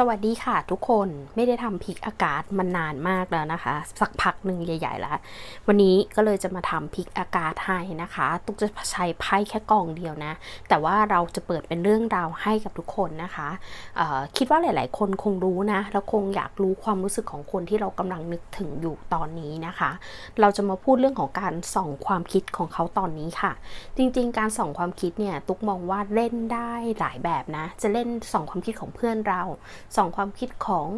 สวัสดีค่ะทุกคนไม่ได้ทำพริกอากาศมานานมากแล้วนะคะ สักพักหนึ่งใหญ่ ๆ แล้ว วันนี้ก็เลยจะมาทำพริกอากาศให้นะคะตุกจะใช้ไพ่แค่กล่องเดียวนะ แต่ว่าเราจะเปิดเป็นเรื่องราวให้กับทุกคนนะคะคิดว่าหลาย ๆ คนคงรู้นะ แล้วคงอยากรู้ความรู้สึกของคนที่เรากำลังนึกถึงอยู่ตอนนี้นะคะ เราจะมาพูดเรื่องของการส่องความคิดของเขาตอนนี้ค่ะ จริง ๆ การส่องความคิดเนี่ยตุกมองว่าเล่นได้หลายแบบนะ จะเล่นส่องความคิดของเพื่อนเราส่องความคิดของ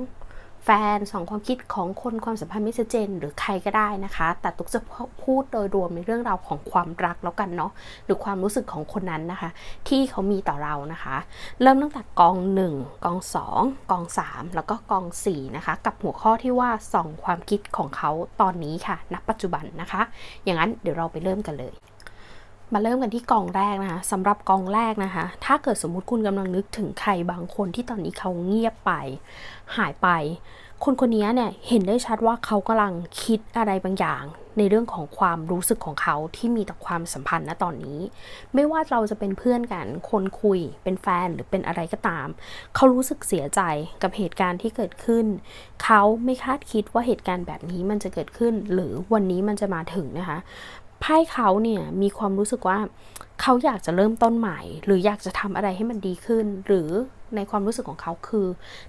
แฟนส่องความคิดของคนความสัมพันธ์ไม่ชัดเจนหรือใครก็ได้นะคะ แต่ตุกจะพูดโดยรวมในเรื่องราวของความรักแล้วกันเนาะหรือความรู้สึกของคนนั้นนะคะ ที่เขามีต่อเรานะคะ เริ่มตั้งแต่กอง 1 กอง 2 กอง 3 แล้วก็กอง4นะคะกับหัวข้อที่ว่าส่องความคิดของเขาตอนนี้ค่ะณปัจจุบันนะคะ อย่างนั้นเดี๋ยวเราไปเริ่มกันเลย มาเริ่มกันที่กองแรกนะคะสำหรับกองแรกนะคะ ถ้าเกิดสมมุติคุณกำลังนึกถึงใครบางคนที่ตอนนี้เขาเงียบไป หายไป คนคนนี้เนี่ยเห็นได้ชัดว่าเขากำลังคิดอะไรบางอย่าง ในเรื่องของความรู้สึกของเขาที่มีต่อความสัมพันธ์ณตอนนี้ ไม่ว่าเราจะเป็นเพื่อนกัน คนคุย เป็นแฟนหรือเป็นอะไรก็ตาม เขารู้สึกเสียใจกับเหตุการณ์ที่เกิดขึ้น เขาไม่คาดคิดว่าเหตุการณ์แบบนี้มันจะเกิดขึ้น หรือวันนี้มันจะมาถึงนะคะ ไพ่เขาเนี่ยมีความรู้สึกว่าเขาอยากจะเริ่มต้นใหม่ หรืออยากจะทำอะไรให้มันดีขึ้น หรือในความรู้สึกของเขาคือ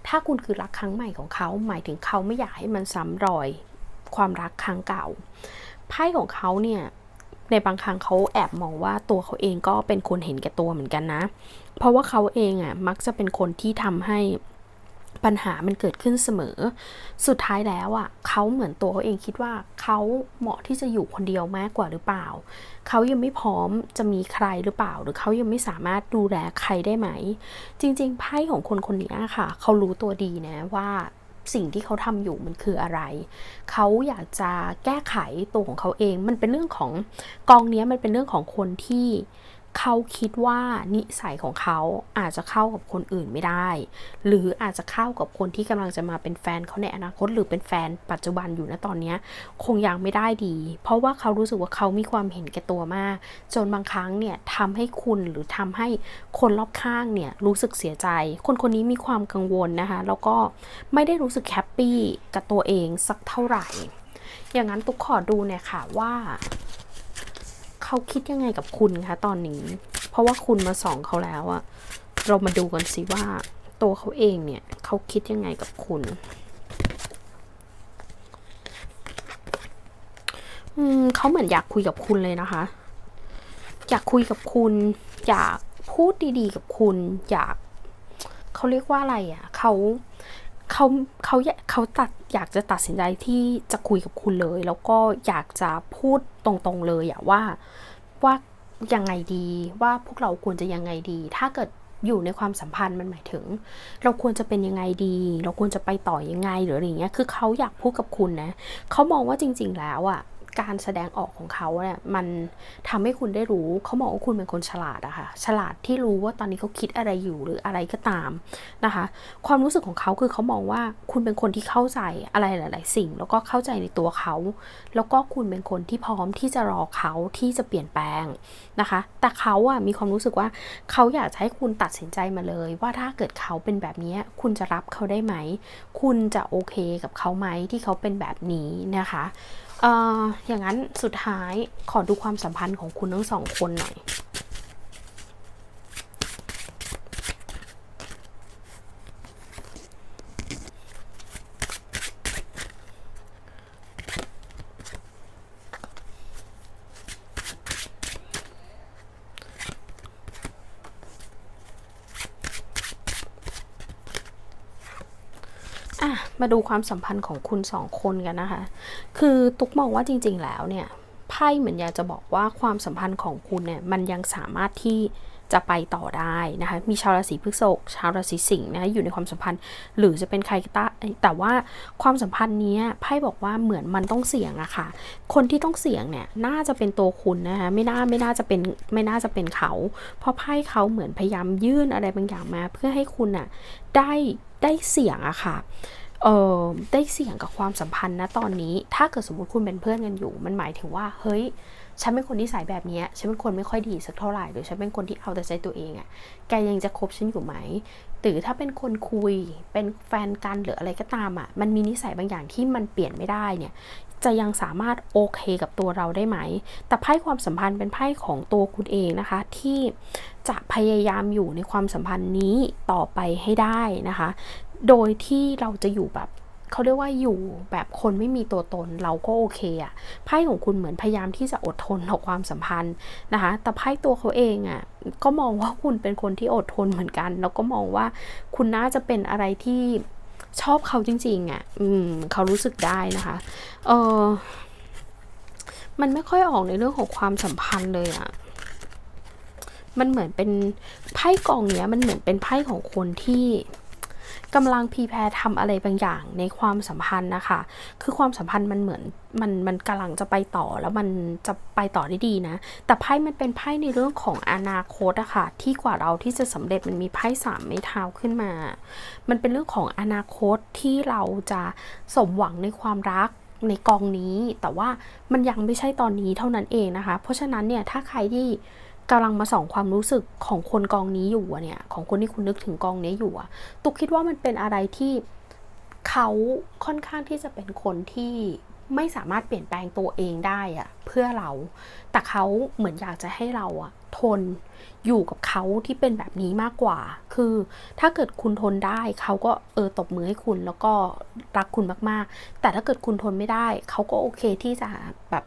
ถ้าคุณคือรักครั้งใหม่ของเขา หมายถึงเขาไม่อยากให้มันซ้ำรอย ความรักครั้งเก่าไพ่ของเขาเนี่ยในบางครั้งเขาแอบมองว่าตัวเขาเองก็เป็นคนเห็นแก่ตัวเหมือนกันนะ เพราะว่าเขาเองอะมักจะเป็นคนที่ทำให้ ปัญหามันเกิดขึ้นเสมอ สุดท้ายแล้วอะเขาเหมือนตัวเขาเองคิดว่าเขาเหมาะที่จะอยู่คนเดียวมากกว่าหรือเปล่า เขายังไม่พร้อมจะมีใครหรือเปล่า หรือเขายังไม่สามารถดูแลใครได้ไหม จริง ๆ ไพ่ของคนคนนี้ค่ะ เขารู้ตัวดีนะว่าสิ่งที่เขาทำอยู่มันคืออะไร เขาอยากจะแก้ไขตัวของเขาเอง มันเป็นเรื่องของกองนี้มันเป็นเรื่องของคนที่ เขาคิดว่านิสัยของเขาอาจจะเข้ากับคนอื่นไม่ได้ หรืออาจจะเข้ากับคนที่กำลังจะมาเป็นแฟนเขาในอนาคตหรือเป็นแฟนปัจจุบันอยู่ณตอนนี้คงยังไม่ได้ดี เพราะว่าเขารู้สึกว่าเขามีความเห็นแก่ตัวมาก จนบางครั้งเนี่ยทำให้คุณหรือทำให้คนรอบข้างเนี่ยรู้สึกเสียใจ คนคนนี้มีความกังวลนะคะแล้วก็ไม่ได้รู้สึกแฮปปี้กับตัวเองสักเท่าไหร่ อย่างนั้นตุ๊กขอดูเนี่ยค่ะว่า เขาคิดยังไงกับคุณคะตอนนี้ เพราะว่าคุณมาสองเขาแล้วอะเรามาดูกันสิว่า ตัวเขาเองเนี่ยเขาคิดยังไงกับคุณ อืมเขาเหมือนอยากคุยกับคุณเลยนะคะ อยากคุยกับคุณ อยากพูดดีๆ กับคุณ อยากเขาเรียกว่าอะไรอะ่ะเขาเขาเขาเขาตัด อยากจะตัดสินใจที่จะคุยกับคุณเลย แล้วก็อยากจะพูดตรงๆเลยอะว่าว่ายังไงดีว่าพวกเราควรจะยังไงดี ถ้าเกิดอยู่ในความสัมพันธ์มันหมายถึง เราควรจะเป็นยังไงดี เราควรจะไปต่อยังไงหรืออะไรเงี้ยคือเขาอยากพูดกับคุณนะเขามองว่าจริง ๆ แล้วอะ การแสดงออกของเขาเนี่ยมันทำให้คุณได้รู้เขาบอกว่าคุณเป็นคนฉลาดอะค่ะฉลาดที่รู้ว่าตอนนี้เขาคิดอะไรอยู่หรืออะไรก็ตามนะคะ ความรู้สึกของเขาคือเขามองว่าคุณเป็นคนที่เข้าใจอะไรหลาย ๆ สิ่ง แล้วก็เข้าใจในตัวเขา แล้วก็คุณเป็นคนที่พร้อมที่จะรอเขาที่จะเปลี่ยนแปลงนะคะ แต่เขาอะมีความรู้สึกว่าเขาอยากให้คุณตัดสินใจมาเลย ว่าถ้าเกิดเขาเป็นแบบนี้คุณจะรับเขาได้ไหม คุณจะโอเคกับเขาไหมที่เขาเป็นแบบนี้นะคะ อ่ออย่างนั้นสุดท้ายขอดูความสัมพันธ์ของคุณทั้งสองคนหน่อย อะ มาดูความสัมพันธ์ของคุณสองคนกันนะคะ คือตุ๊กมองว่าจริง ๆ แล้วเนี่ยไพ่เหมือนอยากจะบอกว่าความสัมพันธ์ของคุณเนี่ยมันยังสามารถที่จะไปต่อได้นะคะ มีชาวราศีพฤษภชาวราศีสิงห์นะอยู่ในความสัมพันธ์ หรือจะเป็นใครก็ตาแต่ว่าความสัมพันธ์นี้ไพ่บอกว่าเหมือนมันต้องเสี่ยงอะค่ะ คนที่ต้องเสี่ยงเนี่ยน่าจะเป็นตัวคุณนะคะไม่น่าไม่น่าจะเป็นไม่น่าจะเป็นเขา เพราะไพ่เขาเหมือนพยายามยื่นอะไรบางอย่างมา เพื่อให้คุณอะได้ได้เสี่ยงอะค่ะ เออได้เสี่ยงกับความสัมพันธ์นะตอนนี้ ถ้าเกิดสมมติคุณเป็นเพื่อนกันอยู่ มันหมายถึงว่า เฮ้ย ฉันเป็นคนที่สายแบบนี้ ฉันเป็นคนไม่ค่อยดีสักเท่าไหร่ หรือฉันเป็นคนที่เอาแต่ใจตัวเองอะแกยังจะคบฉันอยู่ไหม หรือถ้าเป็นคนคุย เป็นแฟนกันหรืออะไรก็ตามอะมันมีนิสัยบางอย่างที่มันเปลี่ยนไม่ได้เนี่ย จะยังสามารถโอเคกับตัวเราได้ไหม แต่ไพ่ความสัมพันธ์เป็นไพ่ของตัวคุณเองนะคะ ที่จะพยายามอยู่ในความสัมพันธ์นี้ต่อไปให้ได้นะคะ โดยที่เราจะอยู่แบบเขาเรียกว่าอยู่แบบคนไม่มีตัวตนเราก็โอเคอะไพ่ของคุณเหมือนพยายามที่จะอดทนต่อความสัมพันธ์นะคะแต่ไพ่ตัวเขาเองอะก็มองว่าคุณเป็นคนที่อดทนเหมือนกัน แล้วก็มองว่าคุณน่าจะเป็นอะไรที่ชอบเขาจริงๆอะ่ะ อืม เขารู้สึกได้นะคะ เออมันไม่ค่อยออกในเรื่องของความสัมพันธ์เลยอะ่ะ มันเหมือนเป็นไพ่กองเนี้ย มันเหมือนเป็นไพ่ของคนที่ กำลังพีแพรทำอะไรบางอย่างในความสัมพันธ์นะคะ คือความสัมพันธ์มันเหมือนมันมันกำลังจะไปต่อแล้วมันจะไปต่อได้ดีนะ แต่ไพ่มันเป็นไพ่ในเรื่องของอนาคตอะคะ่ะที่กว่าเราที่จะสำเร็จมันมีไพ่สามไม้เท้าขึ้นมา มันเป็นเรื่องของอนาคตที่เราจะสมหวังในความรักในกองนี้ แต่ว่ามันยังไม่ใช่ตอนนี้เท่านั้นเองนะคะ เพราะฉะนั้นเนี่ยถ้าใครที่ กำลังมาส่องความรู้สึกของคนกองนี้อยู่เนี่ย ของคนที่คุณนึกถึงกองนี้อยู่อะตุกคิดว่ามันเป็นอะไรที่เขาค่อนข้างที่จะเป็นคนที่ไม่สามารถเปลี่ยนแปลงตัวเองได้อะเพื่อเรา แต่เขาเหมือนอยากจะให้เราอะทนอยู่กับเขาที่เป็นแบบนี้มากกว่า คือถ้าเกิดคุณทนได้เขาก็เออตบมือให้คุณแล้วก็รักคุณมากๆ แต่ถ้าเกิดคุณทนไม่ได้ เขาก็โอเคที่จะแบบ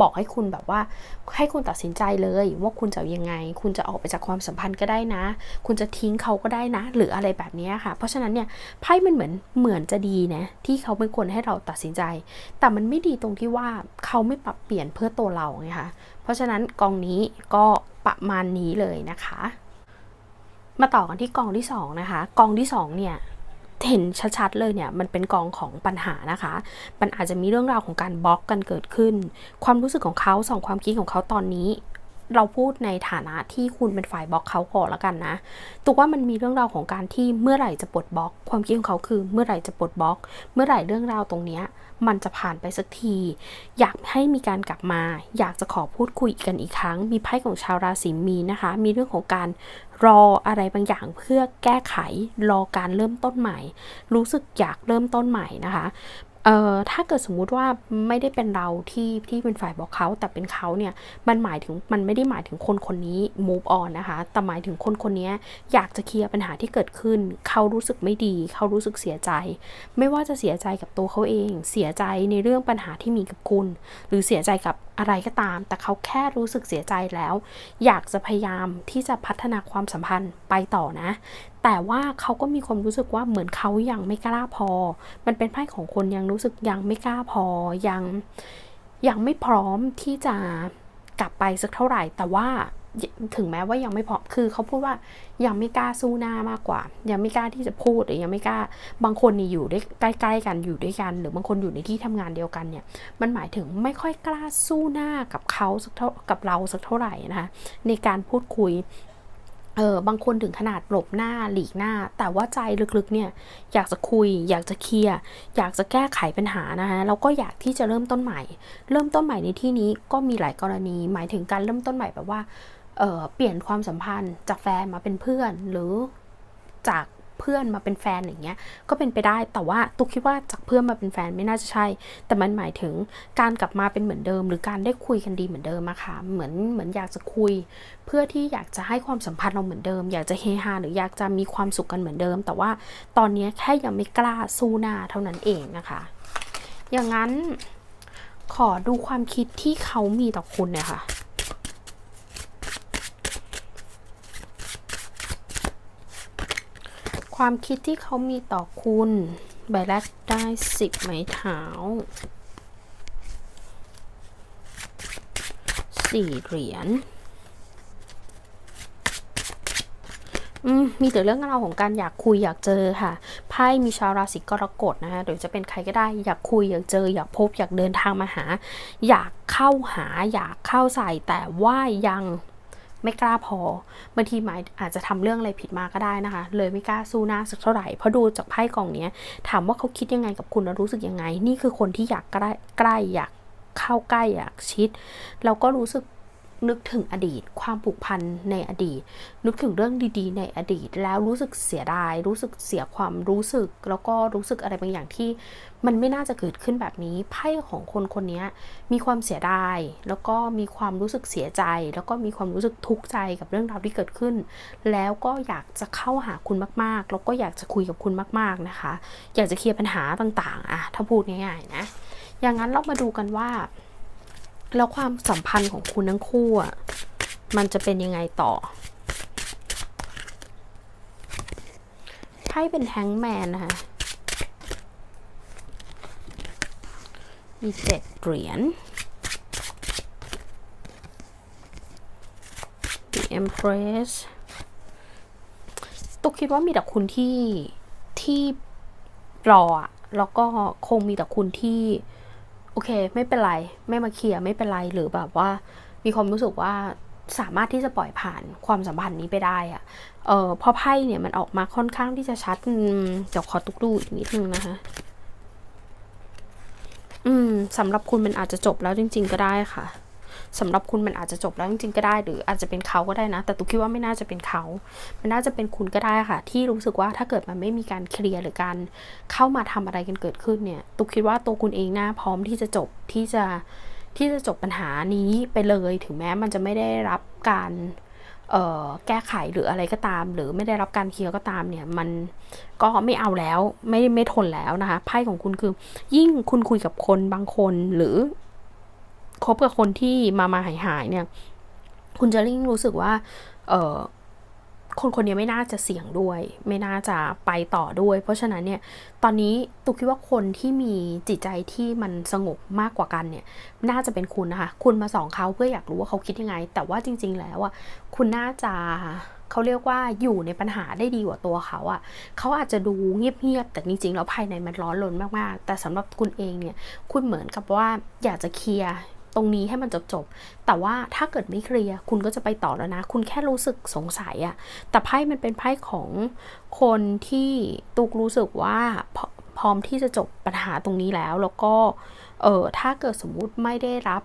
บอกให้คุณแบบว่า ให้คุณตัดสินใจเลยว่าคุณจะยังไง คุณจะออกไปจากความสัมพันธ์ก็ได้นะ คุณจะทิ้งเขาก็ได้นะ หรืออะไรแบบนี้ค่ะ เพราะฉะนั้นเนี่ยไพ่มันเหมือนเหมือนจะดีนะที่เขาเป็นคนให้เราตัดสินใจ แต่มันไม่ดีตรงที่ว่าเขาไม่ปรับเปลี่ยนเพื่อตัวเราไงคะเพราะฉะนั้นกองนี้ก็ประมาณนี้เลยนะคะ มาต่อกันที่กองที่2นะคะกองที่2เนี่ย เห็นชัดๆเลยเนี่ยมันเป็นกองของปัญหานะคะ มันอาจจะมีเรื่องราวของการบล็อกกันเกิดขึ้น ความรู้สึกของเขาสองความคิดของเขาตอนนี้ เราพูดในฐานะที่คุณเป็นฝ่ายบล็อกเขาก่อนแล้วกันนะตัวว่ามันมีเรื่องราวของการที่เมื่อไหร่จะปลดบล็อก ความคิดของเขาคือเมื่อไหร่จะปลดบล็อก เมื่อไหร่เรื่องราวตรงเนี้ยมันจะผ่านไปสักที อยากให้มีการกลับมา อยากจะขอพูดคุยกันอีกครั้ง มีไพ่ของชาวราศีมีนะคะ มีเรื่องของการ รออะไรบางอย่างเพื่อแก้ไขรอการเริ่มต้นใหม่ รู้สึกอยากเริ่มต้นใหม่นะคะ เอ่อถ้าเกิดสมมุติว่าไม่ได้เป็นเราที่ที่เป็นฝ่ายบอกเขาแต่เป็นเขาเนี่ยมันหมายถึงมันไม่ได้หมายถึงคนคนนี้ move on นะคะแต่หมายถึงคนคนนี้อยากจะเคลียร์ปัญหาที่เกิดขึ้น เขารู้สึกไม่ดี เขารู้สึกเสียใจ ไม่ว่าจะเสียใจกับตัวเขาเอง เสียใจในเรื่องปัญหาที่มีกับคุณ หรือเสียใจกับอะไรก็ตาม แต่เขาแค่รู้สึกเสียใจแล้ว อยากจะพยายามที่จะพัฒนาความสัมพันธ์ไปต่อนะ แต่ว่าเขาก็มีความรู้สึกว่าเหมือนเขายังไม่กล้าพอ มันเป็นไพ่ของคนยังรู้สึกยังไม่กล้าพอ ยังยังไม่พร้อมที่จะกลับไปสักเท่าไหร่ แต่ว่าถึงแม้ว่ายังไม่พร้อม คือเขาพูดว่ายังไม่กล้าสู้หน้ามากกว่า ยังไม่กล้าที่จะพูดหรือยังไม่กล้า บางคนนี่อยู่ได้ใกล้ๆกันอยู่ด้วยกัน หรือบางคนอยู่ในที่ทำงานเดียวกันเนี่ย มันหมายถึงไม่ค่อยกล้าสู้หน้ากับเขาสักเท่ากับเราสักเท่าไหร่นะคะในการพูดคุย เออบางคนถึงขนาดหลบหน้าหลีกหน้า แต่ว่าใจลึกๆเนี่ยอยากจะคุย อยากจะเคลียร์อยากจะแก้ไขปัญหานะคะแล้วก็อยากที่จะเริ่มต้นใหม่ เริ่มต้นใหม่ในที่นี้ก็มีหลายกรณี หมายถึงการเริ่มต้นใหม่แบบว่าเเปลี่ยนความสัมพันธ์จากแฟนมาเป็นเพื่อน หรือจาก เพื่อนมาเป็นแฟนอย่างเงี้ยก็เป็นไปได้แต่ว่าตุ๊กคิดว่าจากเพื่อนมาเป็นแฟนไม่น่าจะใช่ แต่มันหมายถึงการกลับมาเป็นเหมือนเดิม หรือการได้คุยกันดีเหมือนเดิมอะค่ะเหมือนเหมือนอยากจะคุย เพื่อที่อยากจะให้ความสัมพันธ์เราเหมือนเดิม อยากจะเฮฮาหรืออยากจะมีความสุขกันเหมือนเดิม แต่ว่าตอนนี้แค่ยังไม่กล้าสู้หน้าเท่านั้นเองนะคะ อย่างนั้นขอดูความคิดที่เขามีต่อคุณเนี่ยค่ะ ความคิดที่เขามีต่อคุณใบแรกได้สิบไม้เท้าสี่เหรียญอืมมีแต่เรื่องราวของการอยากคุยอยากเจอค่ะ ไพ่มีชาวราศีกรกฎนะคะหรือจะเป็นใครก็ได้อยากคุยอยากเจอ อยากพบอยากเดินทางมาหา อยากเข้าหาอยากเข้าใส่แต่ว่ายัง ไม่กล้าพอบางทีหมายอาจจะทำเรื่องอะไรผิดมาก็ได้นะคะ เลยไม่กล้าสู้หน้าสักเท่าไหร่เพราะดูจากไพ่กองนี้ถามว่าเขาคิดยังไงกับคุณรู้สึกยังไง นี่คือคนที่อยากใกล้ใกล้อยากเข้าใกล้อยากชิด เราก็รู้สึก นึกถึงอดีต ความผูกพันในอดีต นึกถึงเรื่องดีๆ ในอดีต แล้วรู้สึกเสียดาย รู้สึกเสียความรู้สึก แล้วก็รู้สึกอะไรบางอย่างที่ มันไม่น่าจะเกิดขึ้นแบบนี้ไพ่ของคนคนนี้มีความเสียดาย แล้วก็มีความรู้สึกเสียใจ แล้วก็มีความรู้สึกทุกข์ใจกับเรื่องราวที่เกิดขึ้น แล้วก็อยากจะเข้าหาคุณมากๆ แล้วก็อยากจะคุยกับคุณมากๆนะคะ อยากจะเคลียร์ปัญหาต่างๆอะถ้าพูดง่ายๆนะอย่างนั้นเรามาดูกันว่า แล้วความสัมพันธ์ของคุณทั้งคู่อะ มันจะเป็นยังไงต่อ ไพ่เป็นแฮงแมนนะคะ มีเจ็ดเหรียญ The Empress ตุกคิดว่ามีแต่คุณที่ที่รอแล้วก็คงมีแต่คุณที่ โอเค ไม่เป็นไรไม่มาเคลียร์ไม่เป็นไรหรือแบบว่า มีความรู้สึกว่าสามารถที่จะปล่อยผ่านความสัมพันธ์นี้ไปได้อะเออพอไพ่เนี่ยมันออกมาค่อนข้างที่จะชัดเดี๋ยวขอตุกดูอีกนิดนึงนะคะ อืมสำหรับคุณมันอาจจะจบแล้วจริง ๆ ก็ได้ค่ะ สำหรับคุณมันอาจจะจบแล้วจริงๆก็ได้ หรืออาจจะเป็นเขาก็ได้นะ แต่ตุกคิดว่าไม่น่าจะเป็นเขา มันน่าจะเป็นคุณก็ได้ค่ะ ที่รู้สึกว่าถ้าเกิดมันไม่มีการเคลียร์หรือการเข้ามาทำอะไรกันเกิดขึ้นเนี่ย ตุกคิดว่าตัวคุณเองน่าพร้อมที่จะจบที่จะที่จะจบปัญหานี้ไปเลย ถึงแม้มันจะไม่ได้รับการแก้ไขหรืออะไรก็ตาม หรือไม่ได้รับการเคลียร์ก็ตามเนี่ย มันก็ไม่เอาแล้วไม่ไม่ทนแล้วนะคะไพ่ของคุณคือ ยิ่งคุณคุยกับคนบางคนหรือ คบกับคนที่มามาหายหายเนี่ย คุณจะยิ่งรู้สึกว่า เออคนคนนี้ไม่น่าจะเสี่ยงด้วย ไม่น่าจะไปต่อด้วย เพราะฉะนั้นเนี่ย ตอนนี้ตุกคิดว่าคนที่มีจิตใจที่มันสงบมากกว่ากันเนี่ย น่าจะเป็นคุณนะคะ คุณมาสองเขาเพื่ออยากรู้ว่าเขาคิดยังไง แต่ว่าจริง ๆ แล้วอะคุณน่าจะเขาเรียกว่าอยู่ในปัญหาได้ดีกว่าตัวเขาอะ่ะ เขาอาจจะดูเงียบๆ แต่จริงๆ แล้วภายในมันร้อนรนมากๆ แต่สำหรับคุณเองเนี่ย คุณเหมือนกับว่าอยากจะเคลียร์ ตรงนี้ให้มันจบๆแต่ว่าถ้าเกิดไม่เคลียร์คุณก็จะไปต่อแล้วนะ คุณแค่รู้สึกสงสัยอะแต่ไพ่มันเป็นไพ่ของคนที่ตุกรู้สึกว่าพพร้อมที่จะจบปัญหาตรงนี้แล้ว แล้วก็เออถ้าเกิดสมมุติไม่ได้รับ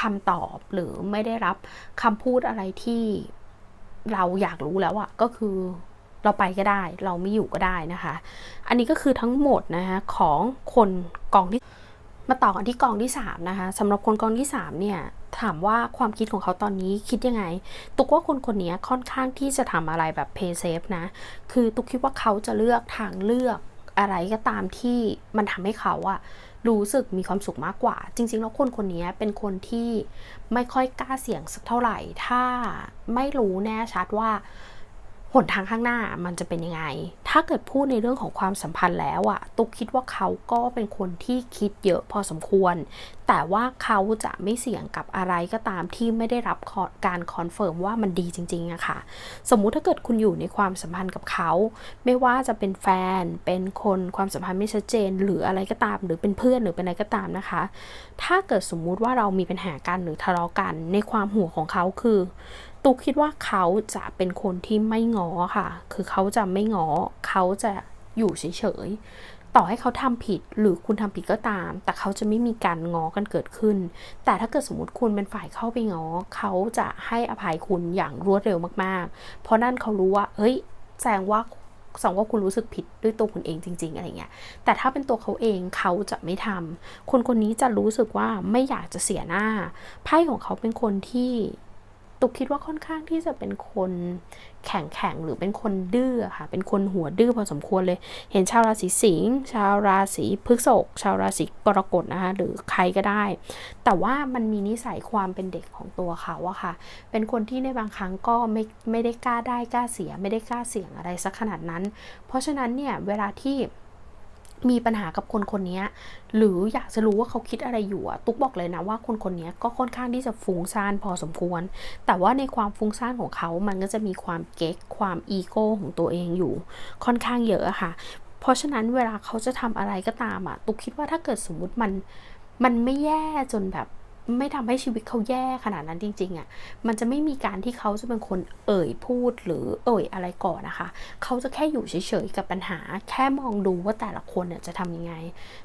คำตอบหรือไม่ได้รับคำพูดอะไรที่เราอยากรู้แล้วอะก็คือเราไปก็ได้ เราไม่อยู่ก็ได้นะคะ อันนี้ก็คือทั้งหมดนะคะของคนกองที่ มาต่อกันที่กองที่3นะคะสำหรับคนกองที่3เนี่ยถามว่าความคิดของเขาตอนนี้คิดยังไง ตุกว่าคนคนนี้ค่อนข้างที่จะทำอะไรแบบเพย์เซฟนะ คือตุกคิดว่าเขาจะเลือกทางเลือกอะไรก็ตามที่มันทำให้เขาอะรู้สึกมีความสุขมากกว่า จริง ๆ แล้วคนคนนี้เป็นคนที่ไม่ค่อยกล้าเสี่ยงสักเท่าไหร่ ถ้าไม่รู้แน่ชัดว่า หนทางข้างหน้ามันจะเป็นยังไง ถ้าเกิดพูดในเรื่องของความสัมพันธ์แล้วอะตุกคิดว่าเขาก็เป็นคนที่คิดเยอะพอสมควร แต่ว่าเขาจะไม่เสี่ยงกับอะไรก็ตามที่ไม่ได้รับการคอนเฟิร์มว่ามันดีจริงๆอะค่ะ สมมุติถ้าเกิดคุณอยู่ในความสัมพันธ์กับเขา ไม่ว่าจะเป็นแฟน เป็นคนความสัมพันธ์ไม่ชัดเจน หรืออะไรก็ตาม หรือเป็นเพื่อนหรือเป็นอะไรก็ตามนะคะ ถ้าเกิดสมมุติว่าเรามีปัญหากันหรือทะเลาะกัน ในความหัวของเขาคือ ตุกคิดว่าเขาจะเป็นคนที่ไม่ง้อค่ะ คือเขาจะไม่ง้อเขาจะอยู่เฉยๆ ต่อให้เขาทำผิดหรือคุณทำผิดก็ตาม แต่เขาจะไม่มีการง้อกันเกิดขึ้น แต่ถ้าเกิดสมมติคุณเป็นฝ่ายเข้าไปง้อเขาจะให้อภัยคุณอย่างรวดเร็วมากๆ เพราะนั่นเขารู้ว่า เฮ้ย แสดงว่าสองว่าคุณรู้สึกผิดด้วยตัวคุณเองจริง ๆ อะไรเงี้ย แต่ถ้าเป็นตัวเขาเองเขาจะไม่ทำคนคนนี้จะรู้สึกว่าไม่อยากจะเสียหน้า ไพ่ของเขาเป็นคนที่ ตุกคิดว่าค่อนข้างที่จะเป็นคนแข็งแข็งหรือเป็นคนดื้อค่ะ เป็นคนหัวดื้อพอสมควรเลย เห็นชาวราศีสิงห์ชาวราศีพฤษภชาวราศีกรกฎนะคะหรือใครก็ได้ แต่ว่ามันมีนิสัยความเป็นเด็กของตัวเขาอะค่ะ เป็นคนที่ในบางครั้งก็ไม่ไม่ได้กล้าได้กล้าเสีย ไม่ได้กล้าเสี่ยงอะไรสักขนาดนั้น เพราะฉะนั้นเนี่ยเวลาที่ มีปัญหากับคนคนนี้หรืออยากจะรู้ว่าเขาคิดอะไรอยู่อะตุ๊กบอกเลยนะว่าคนคนนี้ก็ค่อนข้างที่จะฟุ้งซ่านพอสมควร แต่ว่าในความฟุ้งซ่านของเขา มันก็จะมีความเก๊กความอีโก้ของตัวเองอยู่ ค่อนข้างเยอะค่ะ เพราะฉะนั้นเวลาเขาจะทำอะไรก็ตามอะตุ๊กคิดว่าถ้าเกิดสมมุติมันมันไม่แย่จนแบบ ไม่ทำให้ชีวิตเขาแย่ขนาดนั้นจริง ๆอะ่ะ มันจะไม่มีการที่เขาจะเป็นคนเอ่ยพูดหรือเอ่ยอะไรก่อนนะคะ เขาจะแค่อยู่เฉยๆกับปัญหา แค่มองดูว่าแต่ละคนเนี่ยจะทำยังไง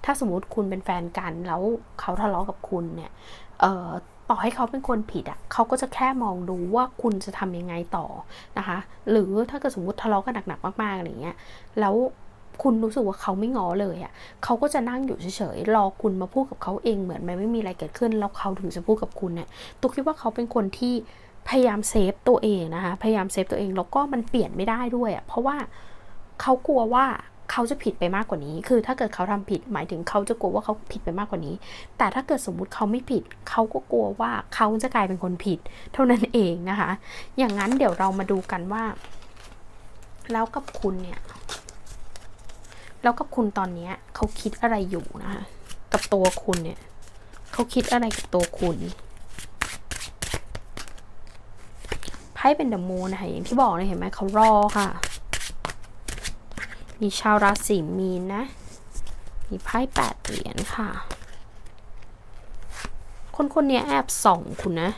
ถ้าสมมติคุณเป็นแฟนกันแล้วเขาทะเลาะกับคุณเนี่ย เอ่อต่อให้เขาเป็นคนผิดอะ่ะเขาก็จะแค่มองดูว่าคุณจะทำยังไงต่อนะคะ หรือถ้าเกิดสมมติทะเลาะกันหนักๆมากๆอะไรเงี้ย แล้ว คุณรู้สึกว่าเขาไม่ง้อเลยอะ่ะเขาก็จะนั่งอยู่เฉยๆรอคุณมาพูดกับเขาเองเหมือนมันไม่มีอะไรเกิดขึ้น แล้วเขาถึงจะพูดกับคุณเนี่ยตุ๊กคิดว่าเขาเป็นคนที่พยายามเซฟตัวเองนะคะพยายามเซฟตัวเองแล้วก็มันเปลี่ยนไม่ได้ด้วยอะ่ะเพราะว่าเขากลัวว่าเขาจะผิดไปมากกว่านี้ คือถ้าเกิดเขาทำผิด หมายถึงเขาจะกลัวว่าเขาผิดไปมากกว่านี้ แต่ถ้าเกิดสมมุติเขาไม่ผิด เขาก็กลัวว่าเขาจะกลายเป็นคนผิด เท่านั้นเองนะคะ อย่างนั้นเดี๋ยวเรามาดูกันว่า แล้วกับคุณเนี่ย แล้วกับคุณตอนนี้เขาคิดอะไรอยู่นะคะกับตัวคุณเนี่ยเขาคิดอะไรกับตัวคุณไพ่เป็นเดอะมูนนะคะอย่างที่บอกเลยเห็นไหมเขารอค่ะ มีชาวราศีมีนนะ มีไพ่แปดเหรียญค่ะ คนคนนี้แอบส่องคุณนะ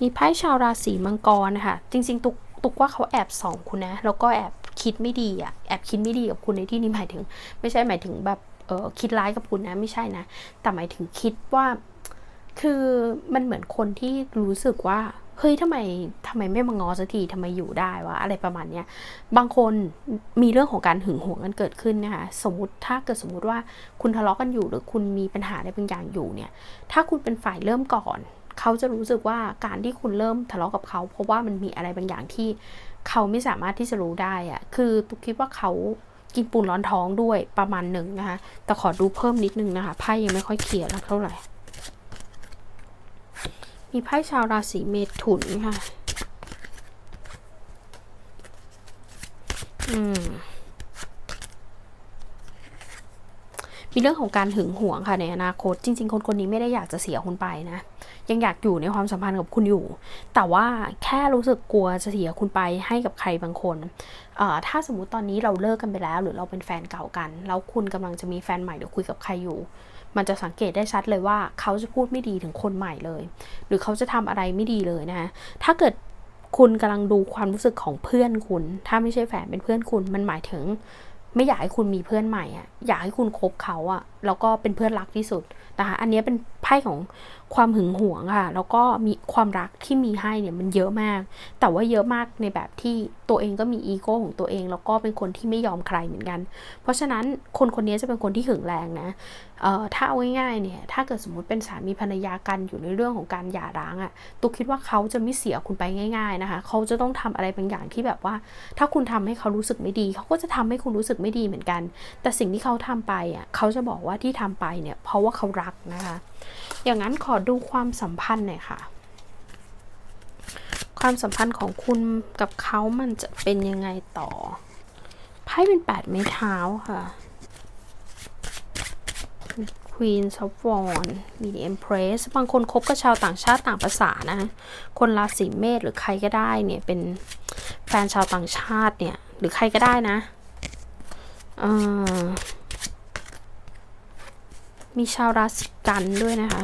มีไพ่ชาวราศีมังกรนะคะจริงๆ ตุกตุกว่าเขาแอบส่องคุณนะ แล้วก็แอบคิดไม่ดีอะแอบคิดไม่ดีกับคุณในที่นี้หมายถึง ไม่ใช่หมายถึงแบบเออคิดร้ายกับคุณนะไม่ใช่นะแต่หมายถึงคิดว่า คือมันเหมือนคนที่รู้สึกว่าเฮ้ยทำไมทำไมไม่มางอสักทีทำไมอยู่ได้วะอะไรประมาณเนี้ยบางคนมีเรื่องของการหึงหวงกันเกิดขึ้นนะคะสมมติถ้าเกิดสมมติว่าคุณทะเลาะกันอยู่หรือคุณมีปัญหาอะไรบางอย่างอยู่เนี่ย ถ้าคุณเป็นฝ่ายเริ่มก่อน เขาจะรู้สึกว่าการที่คุณเริ่มทะเลาะกับเขา เพราะว่ามันมีอะไรบางอย่างที่เขาไม่สามารถที่จะรู้ได้อะคือตุกคิดว่าเขากินปูนร้อนท้องด้วยประมาณหนึ่งนะคะ แต่ขอดูเพิ่มนิดนึงนะคะ ไพ่ยังไม่ค่อยเคลียร์เท่าไหร่ มีไพ่ชาวราศีเมถุนค่ะ อืม มีเรื่องของการหึงหวงค่ะในอนาคต จริง ๆ คนคนนี้ไม่ได้อยากจะเสียคุณไปนะ ยังอยากอยู่ในความสัมพันธ์กับคุณอยู่ แต่ว่าแค่รู้สึกกลัวจะเสียคุณไปให้กับใครบางคน ถ้าสมมุติตอนนี้เราเลิกกันไปแล้ว หรือเราเป็นแฟนเก่ากัน แล้วคุณกำลังจะมีแฟนใหม่หรือคุยกับใครอยู่ มันจะสังเกตได้ชัดเลยว่าเขาจะพูดไม่ดีถึงคนใหม่เลย หรือเขาจะทำอะไรไม่ดีเลยนะคะถ้าเกิดคุณกำลังดูความรู้สึกของเพื่อนคุณ ถ้าไม่ใช่แฟนเป็นเพื่อนคุณ มันหมายถึง ไม่อยากให้คุณมีเพื่อนใหม่อะอยากให้คุณคบเขาอะแล้วก็เป็นเพื่อนรักที่สุด นะคะ อันนี้เป็นไพ่ของความหึงหวงค่ะ แล้วก็มีความรักที่มีให้เนี่ยมันเยอะมาก แต่ว่าเยอะมากในแบบที่ตัวเองก็มีอีโก้ของตัวเอง แล้วก็เป็นคนที่ไม่ยอมใครเหมือนกัน เพราะฉะนั้นคนคนนี้จะเป็นคนที่หึงแรงนะเอ่อถ้าเอาง่ายๆเนี่ย ถ้าเกิดสมมติเป็นสามีภรรยากันอยู่ในเรื่องของการหย่าร้างอะ่ะตุกคิดว่าเขาจะไม่เสียคุณไปง่ายๆนะคะ เขาจะต้องทำอะไรบางอย่างที่แบบว่า ถ้าคุณทำให้เขารู้สึกไม่ดี เขาก็จะทำให้คุณรู้สึกไม่ดีเหมือนกัน แต่สิ่งที่เขาทำไปอะเขาจะบอกว่าที่ทำไปเนี่ยเพราะว่าเขารักนะคะ อย่างนั้นขอดูความสัมพันธ์หน่อยค่ะ ความสัมพันธ์ของคุณกับเขามันจะเป็นยังไงต่อ ไพ่เป็นแปดไม้เท้าค่ะ Queen of w a n d มี The Empress บางคนคบกับชาวต่างชาติต่างภาษานะ คนราศีเมษหรือใครก็ได้เนี่ยเป็นแฟนชาวต่างชาติเนี่ย หรือใครก็ได้นะ เออ มีชาวราศีกันด้วยนะคะ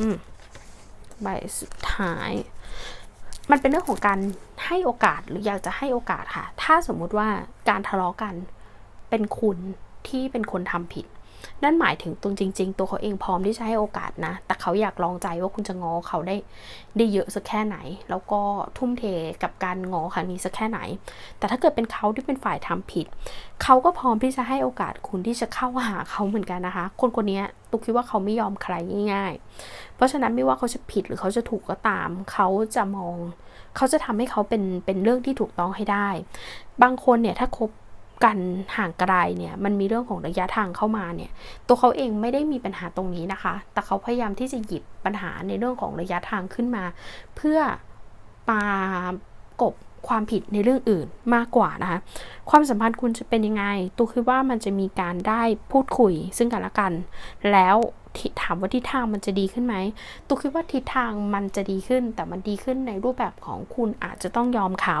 อืม ใบสุดท้าย มันเป็นเรื่องของการให้โอกาสหรืออยากจะให้โอกาสค่ะ ถ้าสมมุติว่าการทะเลาะกันเป็นคุณที่เป็นคนทำผิด นั่นหมายถึงตรงจริง ๆ ตัวเขาเองพร้อมที่จะให้โอกาสนะ แต่เขาอยากลองใจว่าคุณจะงอเขาได้ได้เยอะสักแค่ไหน แล้วก็ทุ่มเทกับการงอครั้งนี้สักแค่ไหน แต่ถ้าเกิดเป็นเขาที่เป็นฝ่ายทำผิด เขาก็พร้อมที่จะให้โอกาสคุณที่จะเข้าหาเขาเหมือนกันนะคะ คนคนนี้ตุกคิดว่าเขาไม่ยอมใครง่าย ๆ เพราะฉะนั้นไม่ว่าเขาจะผิดหรือเขาจะถูกก็ตาม เขาจะมอง เขาจะทำให้เขาเป็นเป็นเรื่องที่ถูกต้องให้ได้ บางคนเนี่ยถ้าคบ กันห่างไกลเนี่ยมันมีเรื่องของระยะทางเข้ามาเนี่ยตัวเขาเองไม่ได้มีปัญหาตรงนี้นะคะ แต่เขาพยายามที่จะหยิบปัญหาในเรื่องของระยะทางขึ้นมา เพื่อปากบความผิดในเรื่องอื่นมากกว่านะคะ ความสัมพันธ์คุณจะเป็นยังไง ตัวคือว่ามันจะมีการได้พูดคุยซึ่งกันและกัน แล้ว ถามว่าทิศทางมันจะดีขึ้นไหมตุกคิดว่าทิศทางมันจะดีขึ้น แต่มันดีขึ้นในรูปแบบของคุณอาจจะต้องยอมเขา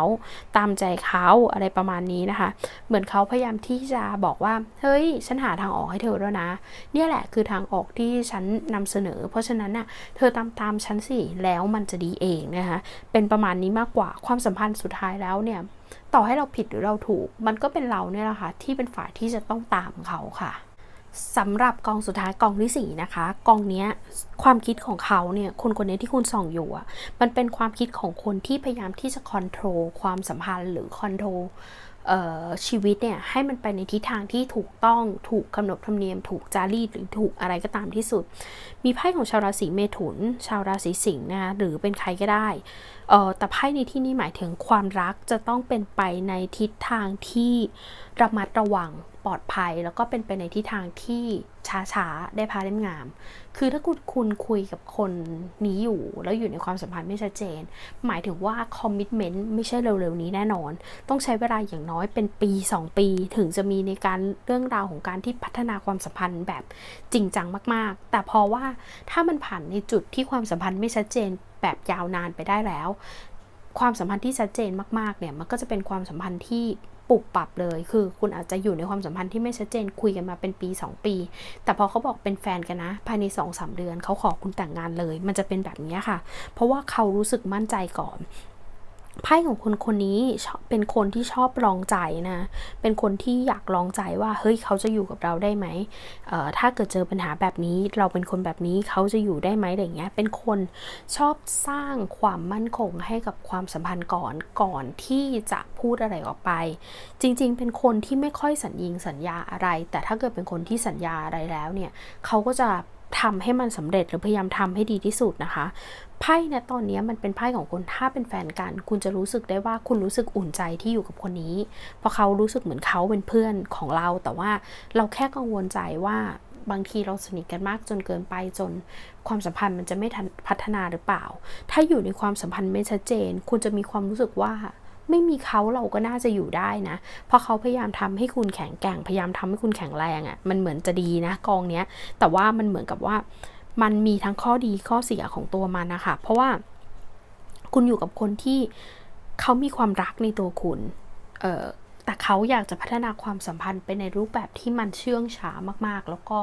ตามใจเขาอะไรประมาณนี้นะคะ เหมือนเขาพยายามที่จะบอกว่า เฮ้ย ฉันหาทางออกให้เธอแล้วนะ เนี่ยแหละคือทางออกที่ฉันนำเสนอ เพราะฉะนั้นน่ะเธอตามตามฉันสิแล้วมันจะดีเองนะคะเป็นประมาณนี้มากกว่าความสัมพันธ์สุดท้ายแล้วเนี่ยต่อให้เราผิดหรือเราถูก มันก็เป็นเราเนี่ยแหละค่ะที่เป็นฝ่ายที่จะต้องตามเขาค่ะ สำหรับกองสุดท้ายกองที่สี่นะคะ กองนี้ความคิดของเขาเนี่ยคนคนนี้ที่คุณส่องอยู่อะมันเป็นความคิดของคนที่พยายามที่จะคอนโทรลความสัมพันธ์หรือคอนโทรลชีวิตเนี่ยให้มันไปในทิศทางที่ถูกต้องถูกกำหนดธรรมเนียม ถูกจารีตหรือถูกอะไรก็ตามที่สุด มีไพ่ของชาวราศีเมถุน ชาวราศีสิงห์นะคะหรือเป็นใครก็ได้แต่ไพ่ในที่นี้หมายถึงความรักจะต้องเป็นไปในทิศทางที่ ระมัดระวังปลอดภัย แล้วก็เป็นไปในทิศทางที่ช้าๆ ได้พาเล่มงาม คือถ้าคุณคุณคุยกับคนนี้อยู่ แล้วอยู่ในความสัมพันธ์ไม่ชัดเจน หมายถึงว่าคอมมิชเมนต์ไม่ใช่เร็วๆ นี้แน่นอน ต้องใช้เวลาอย่างน้อยเป็นปี 2 ปี ถึงจะมีในการเรื่องราวของการที่พัฒนาความสัมพันธ์แบบจริงจังมากๆ แต่พอว่าถ้ามันผ่านในจุดที่ความสัมพันธ์ไม่ชัดเจนแบบยาวนานไปได้แล้ว ความสัมพันธ์ที่ชัดเจนมากๆ เนี่ย มันก็จะเป็นความสัมพันธ์ที่ ปรับปรับเลย คือคุณอาจจะอยู่ในความสัมพันธ์ที่ไม่ชัดเจนคุยกันมาเป็นปี 2 ปี แต่พอเขาบอกเป็นแฟนกันนะ ภายใน2อสเดือนเขาขอคุณแต่งงานเลย มันจะเป็นแบบนี้ค่ะ เพราะว่าเขารู้สึกมั่นใจก่อน ไพ่ของคนคนนี้เป็นคนที่ชอบลองใจนะ เป็นคนที่อยากลองใจว่าเฮ้ยเขาจะอยู่กับเราได้ไหมถ้าเกิดเจอปัญหาแบบนี้ เราเป็นคนแบบนี้เขาจะอยู่ได้ไหมอะไรเงี้ย เป็นคนชอบสร้างความมั่นคงให้กับความสัมพันธ์ก่อนก่อนที่จะพูดอะไรออกไป จริง ๆ เป็นคนที่ไม่ค่อยสัญญิงสัญญาอะไร แต่ถ้าเกิดเป็นคนที่สัญญาอะไรแล้วเนี่ยเขาก็จะ ทำให้มันสำเร็จหรือพยายามทำให้ดีที่สุดนะคะ ไพ่ในตอนนี้มันเป็นไพ่ของคนถ้าเป็นแฟนกัน คุณจะรู้สึกได้ว่าคุณรู้สึกอุ่นใจที่อยู่กับคนนี้ เพราะเขารู้สึกเหมือนเขาเป็นเพื่อนของเรา แต่ว่าเราแค่กังวลใจว่าบางทีเราสนิทกันมากจนเกินไปจนความสัมพันธ์มันจะไม่พัฒนาหรือเปล่า ถ้าอยู่ในความสัมพันธ์ไม่ชัดเจน คุณจะมีความรู้สึกว่า ไม่มีเขาเราก็น่าจะอยู่ได้นะ เพราะเขาพยายามทำให้คุณแข็งแกร่ง พยายามทำให้คุณแข็งแรงอะ่ะ มันเหมือนจะดีนะกองเนี้ย แต่ว่ามันเหมือนกับว่ามันมีทั้งข้อดีข้อเสียของตัวมันนะคะ เพราะว่าคุณอยู่กับคนที่เขามีความรักในตัวคุณ เออแต่เขาอยากจะพัฒนาความสัมพันธ์ไปในรูปแบบที่มันเชื่องช้ามากๆ แล้วก็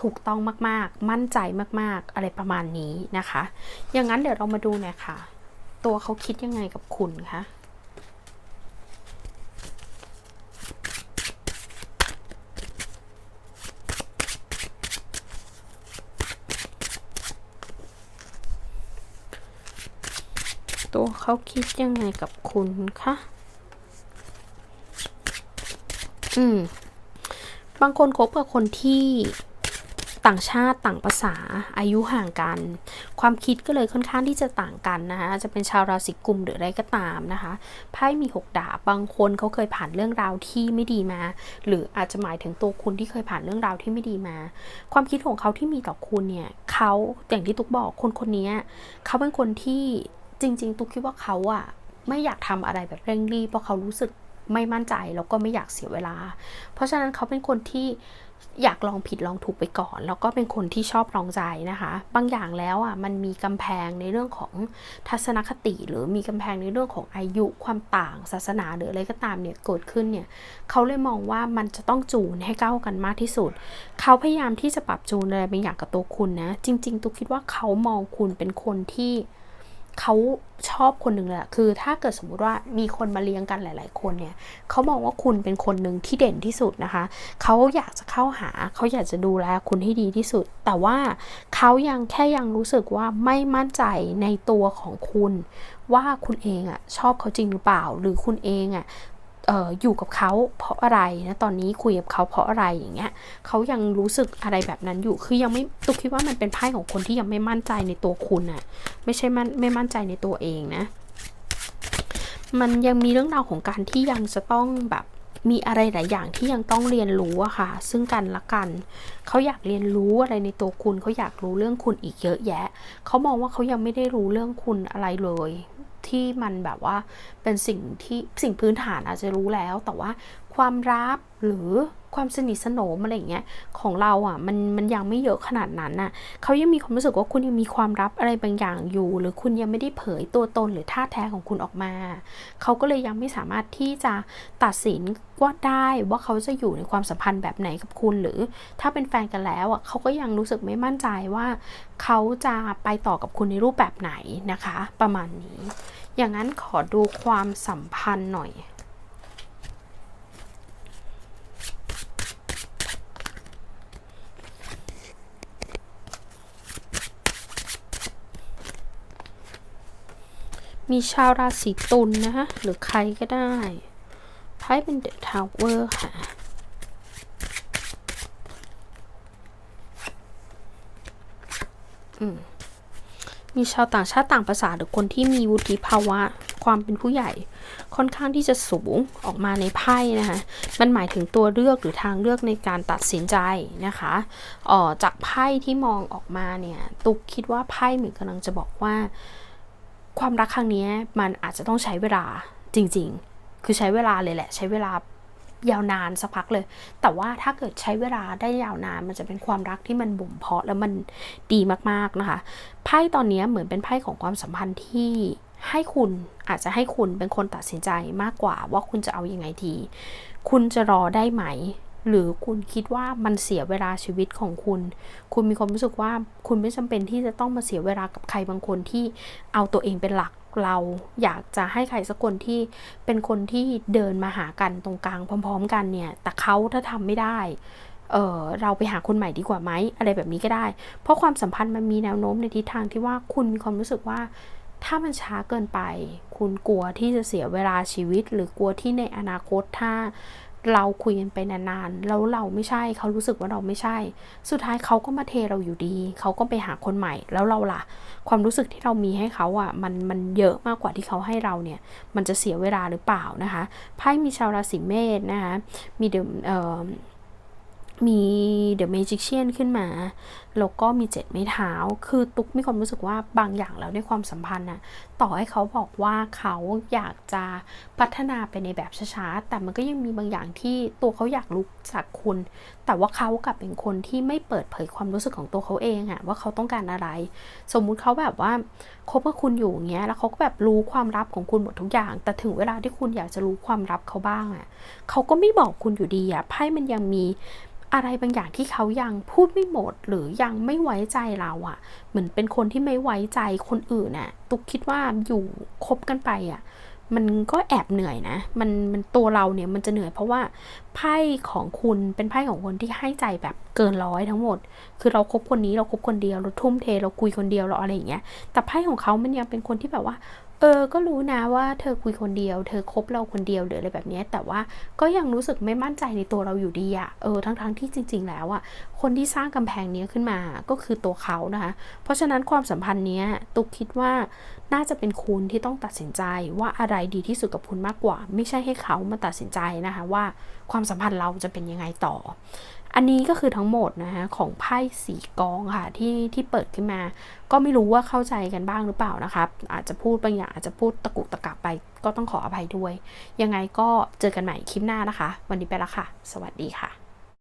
ถูกต้องมากๆ มั่นใจมากๆ อะไรประมาณนี้นะคะ อย่างนั้นเดี๋ยวเรามาดูเนี่ยค่ะตัวเขาคิดยังไงกับคุณคะตัว เขาคิดยังไงกับคุณคะ อืม บางคนคบกับคนที่ต่างชาติต่างภาษาอายุห่างกัน ความคิดก็เลยค่อนข้างที่จะต่างกันนะคะจะเป็นชาวราศีกุมหรืออะไรก็ตามนะคะไพ่มีหกดาบบางคนเขาเคยผ่านเรื่องราวที่ไม่ดีมา หรืออาจจะหมายถึงตัวคุณที่เคยผ่านเรื่องราวที่ไม่ดีมา ความคิดของเขาที่มีต่อคุณเนี่ยเขาอย่างที่ตุ๊กบอกคนคนนี้เขาเป็นคนที่ จริง ๆ ตุ๊กคิดว่าเขาอะไม่อยากทำอะไรแบบเร่งรีบเพราะเขารู้สึกไม่มั่นใจแล้วก็ไม่อยากเสียเวลา เพราะฉะนั้นเขาเป็นคนที่อยากลองผิดลองถูกไปก่อน แล้วก็เป็นคนที่ชอบลองใจนะคะ บางอย่างแล้วอะมันมีกำแพงในเรื่องของทัศนคติ หรือมีกำแพงในเรื่องของอายุความต่างศาสนาหรืออะไรก็ตามเนี่ยเกิดขึ้นเนี่ยเขาเลยมองว่ามันจะต้องจูนให้เข้ากันมากที่สุด เขาพยายามที่จะปรับจูนอะไรบางอย่างกับตัวคุณนะจริง ๆ ตุกคิดว่าเขามองคุณเป็นคนที่ เขาชอบคนหนึ่งแหละคือถ้าเกิดสมมุติว่ามีคนมาเลี้ยงกันหลาย ๆ คนเนี่ยเขามองว่าคุณเป็นคนหนึ่งที่เด่นที่สุดนะคะเขาอยากจะเข้าหาเขาอยากจะดูแลคุณให้ดีที่สุด แต่ว่าเขายังแค่ยังรู้สึกว่าไม่มั่นใจในตัวของคุณ ว่าคุณเองอะชอบเขาจริงหรือเปล่า หรือคุณเองอะ อออยู่กับเขาเพราะอะไรนะตอนนี้คุยกับเขาเพราะอะไรอย่างเงี้ยเขายังรู้สึกอะไรแบบนั้นอยู่คือยังไม่ตุกคิดว่ามันเป็นไพ่ของคนที่ยังไม่มั่นใจในตัวคุณอะไม่ใช่มันไม่มั่นใจในตัวเองนะ มันยังมีเรื่องราวของการที่ยังจะต้องแบบมีอะไรหลายอย่างที่ยังต้องเรียนรู้อะค่ะ ซึ่งกันละกัน เขาอยากเรียนรู้อะไรในตัวคุณ เขาอยากรู้เรื่องคุณอีกเยอะแยะ เขามองว่าเขายังไม่ได้รู้เรื่องคุณอะไรเลย ที่มันแบบว่าเป็นสิ่งที่สิ่งพื้นฐานอาจจะรู้แล้ว แต่ว่าความรับหรือ ความสนิทสนมอะไรอย่างเงี้ยของเราอะมันมันยังไม่เยอะขนาดนั้นน่ะเขายังมีความรู้สึกว่าคุณยังมีความลับอะไรบางอย่างอยู่ หรือคุณยังไม่ได้เผยตัวตนหรือท่าแท้ของคุณออกมาเขาก็เลยยังไม่สามารถที่จะตัดสินว่าได้ว่าเขาจะอยู่ในความสัมพันธ์แบบไหนกับคุณ หรือถ้าเป็นแฟนกันแล้วอะเขาก็ยังรู้สึกไม่มั่นใจว่า เขาจะไปต่อกับคุณในรูปแบบไหนนะคะ ประมาณนี้ อย่างนั้นขอดูความสัมพันธ์หน่อย มีชาวราศีตุลนนะคะหรือใครก็ได้ไพ่เป็นเดอะทาวเวอร์ค่ะ มีชาวต่างชาติต่างภาษาหรือคนที่มีวุฒิภาวะ ความเป็นผู้ใหญ่ ค่อนข้างที่จะสูงออกมาในไพ่นะคะ มันหมายถึงตัวเลือกหรือทางเลือกในการตัดสินใจนะคะออจากไพ่ที่มองออกมาเนี่ย ตุกคิดว่าไพ่เหมือนกำลังจะบอกว่า ความรักครั้งนี้มันอาจจะต้องใช้เวลาจริง ๆ คือใช้เวลาเลยแหละ ใช้เวลายาวนานสักพักเลย แต่ว่าถ้าเกิดใช้เวลาได้ยาวนาน มันจะเป็นความรักที่มันบ่มเพาะแล้วมันดีมากๆนะคะ ไพ่ตอนนี้เหมือนเป็นไพ่ของความสัมพันธ์ที่ให้คุณอาจจะให้คุณเป็นคนตัดสินใจมากกว่าว่าคุณจะเอาอยัางไงทีคุณจะรอได้ไหม หรือคุณคิดว่ามันเสียเวลาชีวิตของคุณ คุณมีความรู้สึกว่าคุณไม่จำเป็นที่จะต้องมาเสียเวลากับใครบางคนที่เอาตัวเองเป็นหลักเราอยากจะให้ใครสักคนที่เป็นคนที่เดินมาหากันตรงกลางพร้อม ๆ กันเนี่ย แต่เขาถ้าทำไม่ได้เออเราไปหาคนใหม่ดีกว่าไหมอะไรแบบนี้ก็ได้ เพราะความสัมพันธ์มันมีแนวโน้มในทิศทางที่ว่าคุณมีความรู้สึกว่า ถ้ามันช้าเกินไป คุณกลัวที่จะเสียเวลาชีวิต หรือกลัวที่ในอนาคตถ้า เราคุยกันไปนานๆ แล้วเราไม่ใช่เขารู้สึกว่าเราไม่ใช่ สุดท้ายเขาก็มาเทเราอยู่ดี เขาก็ไปหาคนใหม่ แล้วเราล่ะ ความรู้สึกที่เรามีให้เขาอะ มันมันเยอะมากกว่าที่เขาให้เราเนี่ย มันจะเสียเวลาหรือเปล่านะคะ ไพ่มีชาวราศีเมษนะคะ มีเดเอ่อ มีเดอะเมจิเชียนขึ้นมาแล้วก็มีเจ็ดไม้เท้า คือตุ๊กมีความรู้สึกว่าบางอย่างแล้วในความสัมพันธ์น่ะต่อให้เขาบอกว่าเขาอยากจะพัฒนาไปในแบบช้าๆแต่มันก็ยังมีบางอย่างที่ตัวเขาอยากรู้จากคุณ แต่ว่าเขากลับเป็นคนที่ไม่เปิดเผยความรู้สึกของตัวเขาเองอะว่าเขาต้องการอะไร สมมุติเขาแบบว่าคบกับคุณอยู่เงี้ยแล้วเขาก็แบบรู้ความลับของคุณหมดทุกอย่าง แต่ถึงเวลาที่คุณอยากจะรู้ความลับเขาบ้างอะเขาก็ไม่บอกคุณอยู่ดีอะไพ่มันยังมี อะไรบางอย่างที่เขายังพูดไม่หมดหรือยังไม่ไว้ใจเราอะ่ะ เหมือนเป็นคนที่ไม่ไว้ใจคนอื่นน่ะตุกคิดว่าอยู่คบกันไปอะ่ะมันก็แอบเหนื่อยนะ มันมันตัวเราเนี่ยมันจะเหนื่อยเพราะว่าไพ่ของคุณเป็นไพ่ของคนที่ให้ใจแบบเกินร้อยทั้งหมด คือเราครบคนนี้เราครบคนเดียวเราทุ่มเทเราคุยคนเดียวเราอะไรอย่างเงี้ย แต่ไพ่ของเขามันยังเป็นคนที่แบบว่า เออ ก็รู้นะว่าเธอคุยคนเดียว เธอคบเราคนเดียวหรืออะไรแบบนี้ แต่ว่าก็ยังรู้สึกไม่มั่นใจในตัวเราอยู่ดีอะเออ ทั้งๆทที่จริง ๆ แล้วอะคนที่สร้างกำแพงนี้ขึ้นมาก็คือตัวเขานะคะ เพราะฉะนั้นความสัมพันธ์นี้ตุกคิดว่าน่าจะเป็นคุณที่ต้องตัดสินใจว่าอะไรดีที่สุดกับคุณมากกว่า ไม่ใช่ให้เขามาตัดสินใจนะคะว่าความสัมพันธ์เราจะเป็นยังไงต่อ อันนี้ก็คือทั้งหมดนะคะของไพ่สีกองค่ะที่ที่เปิดขึ้นมา ก็ไม่รู้ว่าเข้าใจกันบ้างหรือเปล่านะครับอาจจะพูดบางอย่างอาจจะพูดตะกุกตะกักไป ก็ต้องขออภัยด้วย ยังไงก็เจอกันใหม่คลิปหน้านะคะ วันนี้ไปละค่ะ สวัสดีค่ะ